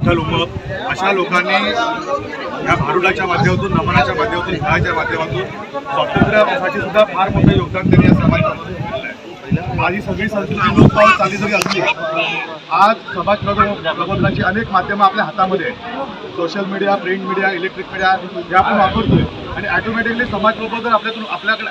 उमप अशा लोकांनी या भारुडाच्या माध्यमातून नमनाच्या माध्यमातून खेळाच्या माध्यमातून स्वातंत्र्यासाठी सुद्धा फार मोठं योगदान त्यांनी या समाजामध्ये दिलेलं आहे. माझी सगळी संस्कृती लोकपाल चालली जरी असली आज समाज प्रबोध- प्रबोधनाची अनेक माध्यमं आपल्या हातामध्ये आहेत. Social media print media electric media हे आपण वापरतोय. आणि ऑटोमॅटिकली समाज प्रबोधन आपल्यातून आपल्याकडे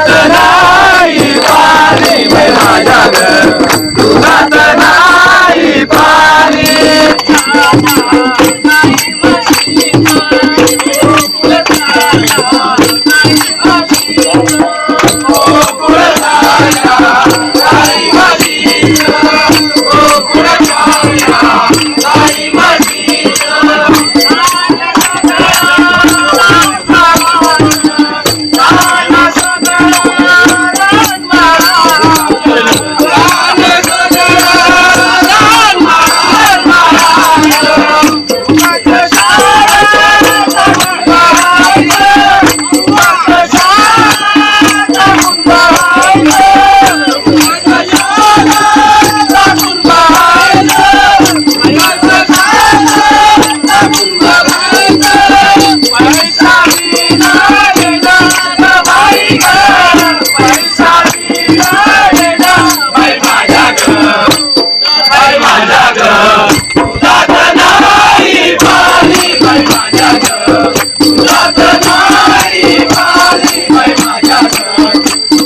होतंय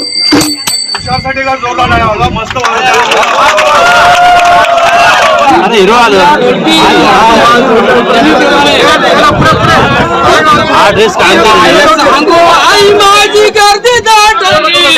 तुषारसाठी का जोरदार नाही आला मस्त अरे हिरो आलो. हा ड्रेस काय सांगू आई माझी गर्दी दाटली.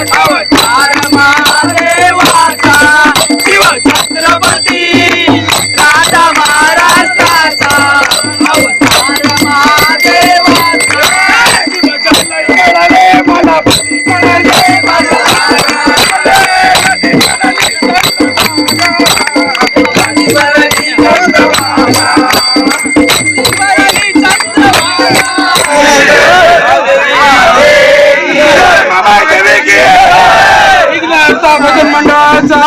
आता भजन मंडळाचा